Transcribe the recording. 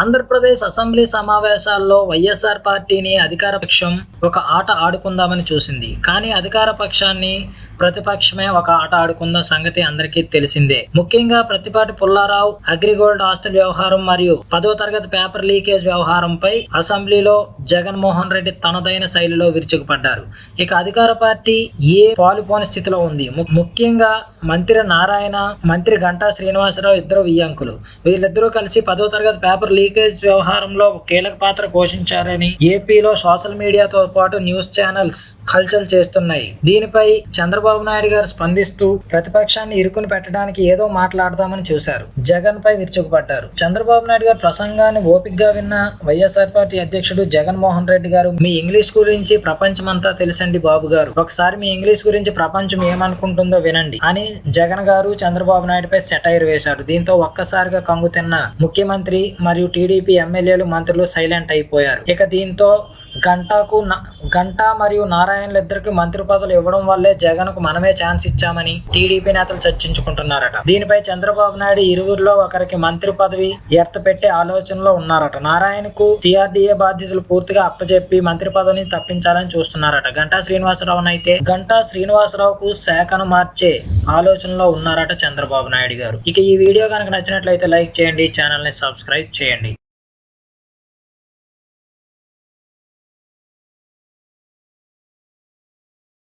Andhra Pradesh assembly సమావేశాల్లో వైఎస్ఆర్ పార్టీని అధికార పక్షం ఒక ఆట ఆడుకుందామని చూసింది. కానీ అధికార పక్షాన్ని ప్రతిపక్షమే ఒక ఆట ఆడుకున్న సంగతి అందరికీ తెలిసిందే. ముఖ్యంగా ప్రతిపాటి పుల్లారావు అగ్రిగోల్డ్ ఆస్తుల వ్యవహారం మరియు పదో తరగతి పేపర్ లీకేజ్ వ్యవహారంపై అసెంబ్లీలో జగన్మోహన్ రెడ్డి తనదైన శైలిలో విరుచుకుపడ్డారు. ఇక అధికార పార్టీ ఏ పాలుపోని స్థితిలో ఉంది? ముఖ్యంగా మంత్రి నారాయణ మంత్రి గంటా శ్రీనివాసరావు ఇద్దరు వియ్యంకులు. వీళ్ళిద్దరూ కలిసి పదో తరగతి పేపర్ లీకేజ్ వ్యవహారంలో కీలక పాత్ర పోషించారని ఏపీలో సోషల్ మీడియాతో పాటు న్యూస్ ఛానల్స్ హల్చల్ చేస్తున్నాయి. దీనిపై చంద్రబాబు నాయుడు గారు స్పందిస్తూ ప్రతిపక్షాన్ని ఇరుకుని పెట్టడానికి ఏదో మాట్లాడదామని చూశారు. జగన్ పై విరుచుకుపడ్డారు. చంద్రబాబు నాయుడు గారు ప్రసంగాన్ని ఓపికగా విన్న వైఎస్ఆర్ పార్టీ అధ్యక్షుడు జగన్మోహన్ రెడ్డి గారు మీ ఇంగ్లీష్ గురించి ప్రపంచమంతా తెలుసండి బాబు గారు. ఒకసారి మీ ఇంగ్లీష్ గురించి ప్రపంచం ఏమనుకుంటుందో వినండి అని జగన్ గారు చంద్రబాబు నాయుడుపై సెటైర్ వేశారు. దీంతో ఒక్కసారిగా కంగు తిన్న ముఖ్యమంత్రి మరియు టీడీపీ ఎమ్మెల్యేలు మంత్రులు సైలెంట్ అయిపోయారు. ఇక దీంతో గంటాకు న- మరియు నారాయణలు ఇద్దరికి మంత్రి పదవులు ఇవ్వడం వల్లే జగన్కు మనమే ఛాన్స్ ఇచ్చామని టీడీపీ నేతలు చర్చించుకుంటున్నారట. దీనిపై చంద్రబాబు నాయుడు ఇరువురిలో ఒకరికి మంత్రి పదవి ఎర్త పెట్టే ఆలోచనలో ఉన్నారట. నారాయణకు సిఆర్డీఏ బాధ్యతలు పూర్తిగా అప్పచెప్పి మంత్రి పదవిని తప్పించాలని చూస్తున్నారట. గంటా శ్రీనివాసరావు అయితే గంటా శ్రీనివాసరావుకు శాఖను మార్చే ఆలోచనలో ఉన్నారట చంద్రబాబు నాయుడు గారు. ఇక ఈ వీడియో కనుక నచ్చినట్లయితే లైక్ చేయండి ఛానల్ని సబ్స్క్రైబ్ చేయండి.